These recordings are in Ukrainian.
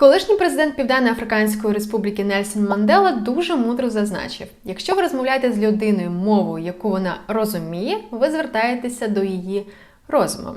Колишній президент Південно-Африканської Республіки Нельсон Мандела дуже мудро зазначив: якщо ви розмовляєте з людиною мовою, яку вона розуміє, ви звертаєтеся до її розуму.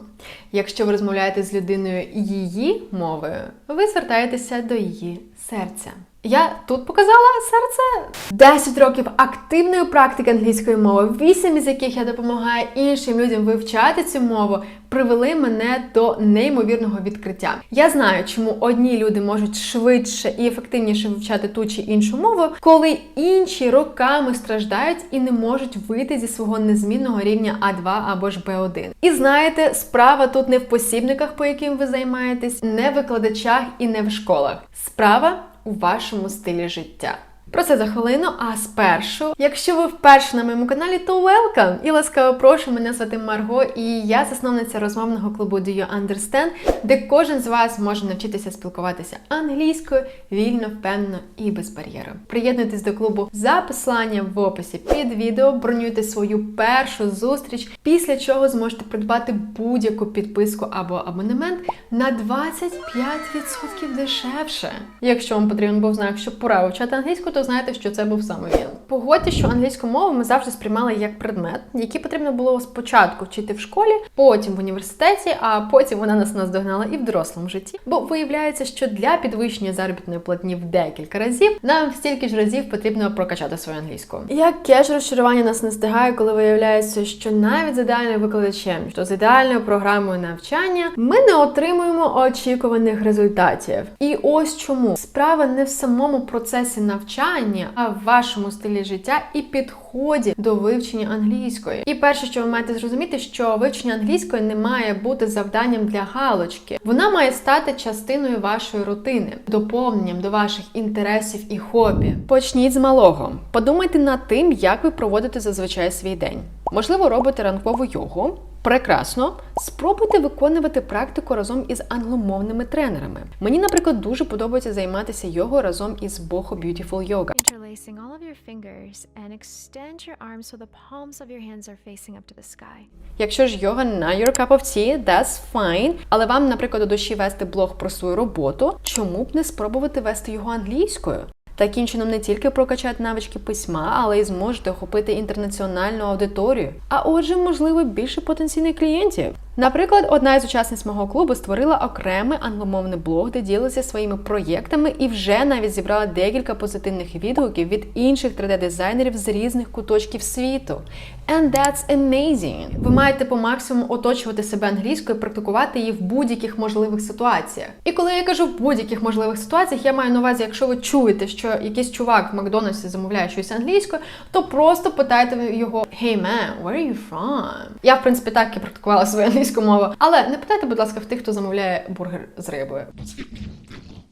Якщо ви розмовляєте з людиною її мовою, ви звертаєтеся до її серця. Я тут показала серце 10 років активної практики англійської мови, 8 із яких я допомагаю іншим людям вивчати цю мову, привели мене до неймовірного відкриття. Я знаю, чому одні люди можуть швидше і ефективніше вивчати ту чи іншу мову, коли інші роками страждають і не можуть вийти зі свого незмінного рівня А2 або ж Б1. І знаєте, справа тут не в посібниках, по яким ви займаєтесь, не в викладачах і не в школах. Справа у вашому стилі життя. Про це за хвилину, а спершу, якщо ви вперше на моєму каналі, то welcome! І ласкаво прошу, мене звати Марго, і я засновниця розмовного клубу Do You Understand, де кожен з вас може навчитися спілкуватися англійською вільно, впевнено і без бар'єру. Приєднуйтесь до клубу за посиланням в описі під відео, бронюйте свою першу зустріч, після чого зможете придбати будь-яку підписку або абонемент на 25% дешевше. Якщо вам потрібен був знак, що пора вивчати англійську, то знаєте, що це був саме він. Погодьте, що англійську мову ми завжди сприймали як предмет, який потрібно було спочатку вчити в школі, потім в університеті, а потім вона нас наздогнала і в дорослому житті. Бо виявляється, що для підвищення заробітної платні в декілька разів нам стільки ж разів потрібно прокачати свою англійську. Яке ж розчарування нас не стигає, коли виявляється, що навіть з ідеальним викладачем, що з ідеальною програмою навчання, ми не отримуємо очікуваних результатів. І ось чому справа не в самому процесі навчання, а в вашому стилі життя і підході до вивчення англійської. І перше, що ви маєте зрозуміти, що вивчення англійської не має бути завданням для галочки. Вона має стати частиною вашої рутини, доповненням до ваших інтересів і хобі. Почніть з малого. Подумайте над тим, як ви проводите зазвичай свій день. Можливо, робите ранкову йогу. Прекрасно, спробуйте виконувати практику разом із англомовними тренерами. Мені, наприклад, дуже подобається займатися йогою разом із Boho Beautiful Yoga. Interlacing all of your fingers and extend your arms so the palms of your hands are facing up to the sky. Якщо ж йога на your cup of tea, that's fine. Але вам, наприклад, до душі вести блог про свою роботу, чому б не спробувати вести його англійською? Таким чином не тільки прокачаєте навички письма, але й зможете охопити інтернаціональну аудиторію. А отже, можливо, більше потенційних клієнтів. Наприклад, одна із учасниць мого клубу створила окремий англомовний блог, де ділиться своїми проєктами і вже навіть зібрала декілька позитивних відгуків від інших 3D-дизайнерів з різних куточків світу. And that's amazing! Ви маєте по максимуму оточувати себе англійською, і практикувати її в будь-яких можливих ситуаціях. І коли я кажу в будь-яких можливих ситуаціях, я маю на увазі, якщо ви чуєте, що якийсь чувак в Макдональдсі замовляє щось англійською, то просто питайте його Hey man, where are you from? Я, в принципі, так і практикувала свою англійську мову. Але не питайте, будь ласка, в тих, хто замовляє бургер з рибою.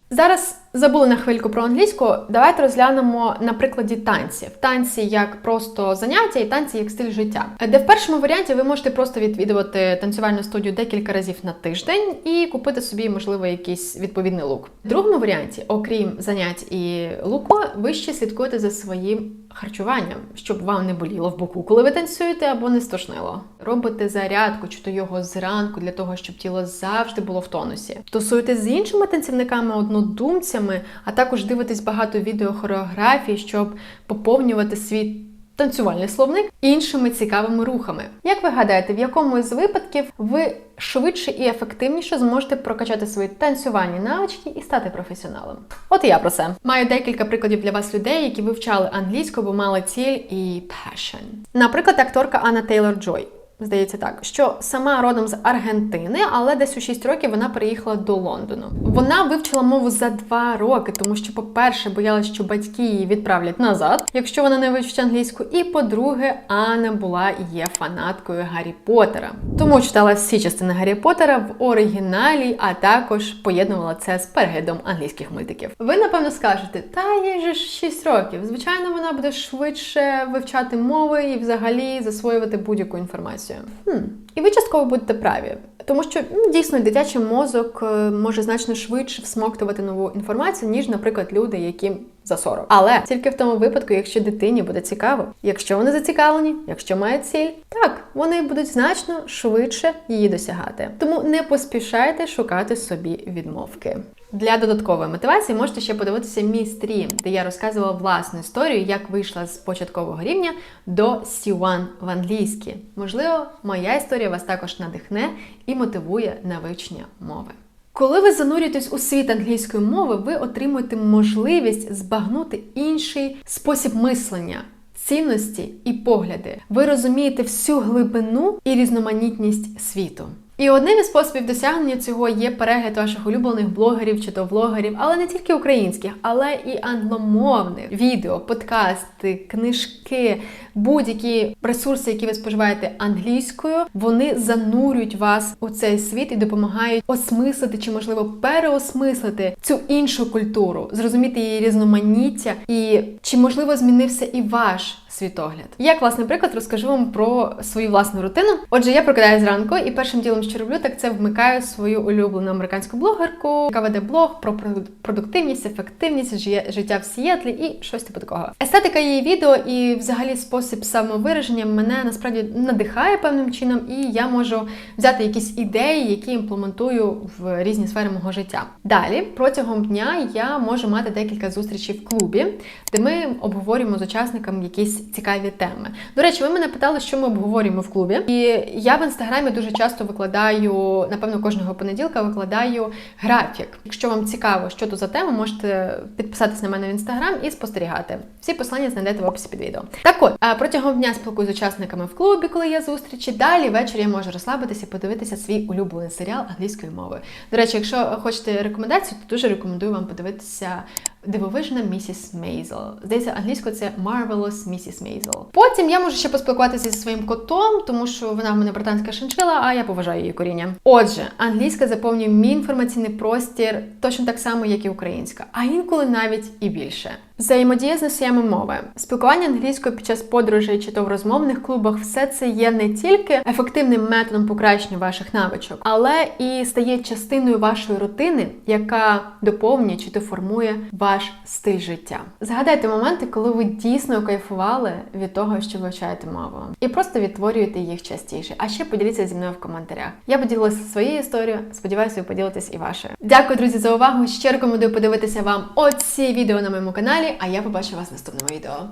Зараз забули на хвильку про англійську. Давайте розглянемо на прикладі танців. Танці як просто заняття і танці як стиль життя. Де в першому варіанті ви можете просто відвідувати танцювальну студію декілька разів на тиждень і купити собі, можливо, якийсь відповідний лук. В другому варіанті, окрім занять і луку, ви ще слідкуєте за своїм харчуванням, щоб вам не боліло в боку, коли ви танцюєте або не стошнило. Робите зарядку, чи то його зранку для того, щоб тіло завжди було в тонусі. Тусуєте з іншими танцівниками, однодумцями, а також дивитесь багато відео хореографій, щоб поповнювати свій танцювальний словник іншими цікавими рухами. Як ви гадаєте, в якому із випадків ви швидше і ефективніше зможете прокачати свої танцювальні навички і стати професіоналом? От і я про це. Маю декілька прикладів для вас людей, які вивчали англійську, бо мали ціль і passion. Наприклад, акторка Анна Тейлор Джой. Здається так, що сама родом з Аргентини, але десь у 6 років вона переїхала до Лондону. Вона вивчила мову за 2 роки, тому що, по-перше, боялася, що батьки її відправлять назад, якщо вона не вивчить англійську. І по-друге, Анна була і є фанаткою Гаррі Поттера. Тому читала всі частини Гаррі Поттера в оригіналі, а також поєднувала це з переглядом англійських мультиків. Ви напевно скажете, та їй же ж 6 років. Звичайно, вона буде швидше вивчати мови і взагалі засвоювати будь-яку інформацію. Хм. І ви частково будете праві. Тому що ну, дійсно дитячий мозок е, може значно швидше всмоктувати нову інформацію, ніж, наприклад, люди, яким за 40. Але тільки в тому випадку, якщо дитині буде цікаво, якщо вони зацікавлені, якщо мають ціль, так вони будуть значно швидше її досягати. Тому не поспішайте шукати собі відмовки. Для додаткової мотивації можете ще подивитися мій стрім, де я розказувала власну історію, як вийшла з початкового рівня до C1 в англійській. Можливо, моя історія вас також надихне і мотивує на вивчення мови. Коли ви занурюєтесь у світ англійської мови, ви отримуєте можливість збагнути інший спосіб мислення. Цінності і погляди. Ви розумієте всю глибину і різноманітність світу. І одним із способів досягнення цього є перегляд ваших улюблених блогерів чи то влогерів, але не тільки українських, але і англомовних відео, подкасти, книжки, будь-які ресурси, які ви споживаєте англійською, вони занурюють вас у цей світ і допомагають осмислити чи, можливо, переосмислити цю іншу культуру, зрозуміти її різноманіття і чи можливо змінився і ваш світогляд. Як власний приклад розкажу вам про свою власну рутину. Отже, я прокидаюся зранку і першим ділом, що роблю, так це вмикаю свою улюблену американську блогерку, яка веде блог про продуктивність, ефективність, життя в Сіетлі і щось типу такого. Естетика її відео і взагалі спосіб самовираження мене насправді надихає певним чином, і я можу взяти якісь ідеї, які імплементую в різні сфери мого життя. Далі протягом дня я можу мати декілька зустрічей в клубі, де ми обговорюємо з учасниками якісь цікаві теми. До речі, ви мене питали, що ми обговорюємо в клубі, і я в інстаграмі дуже часто викладаю, напевно, кожного понеділка викладаю графік. Якщо вам цікаво, що то за тема, можете підписатись на мене в інстаграм і спостерігати. Всі послання знайдете в описі під відео. Так от, протягом дня спілкуюсь з учасниками в клубі, коли є зустрічі. Далі ввечері я можу розслабитися подивитися свій улюблений серіал англійською мовою. До речі, якщо хочете рекомендацію, то дуже рекомендую вам подивитися Дивовижна місіс Мейзел. Здається, англійською це Marvelous Mrs. Maisel. Потім я можу ще поспілкуватися зі своїм котом, тому що вона в мене британська шиншила, а я поважаю її коріння. Отже, англійська заповнює мій інформаційний простір точно так само, як і українська, а інколи навіть і більше. Взаємодія з носіями мови, спілкування англійською під час подорожей чи то в розмовних клубах, все це є не тільки ефективним методом покращення ваших навичок, але і стає частиною вашої рутини, яка доповнює чи то формує ваш стиль життя. Згадайте моменти, коли ви дійсно кайфували від того, що вивчаєте мову, і просто відтворюєте їх частіше. А ще поділіться зі мною в коментарях. Я поділилася своєю історією. Сподіваюся, ви поділитесь і вашою. Дякую, друзі, за увагу. Ще рекомендую подивитися вам оці відео на моєму каналі. А я побачу вас в наступному відео.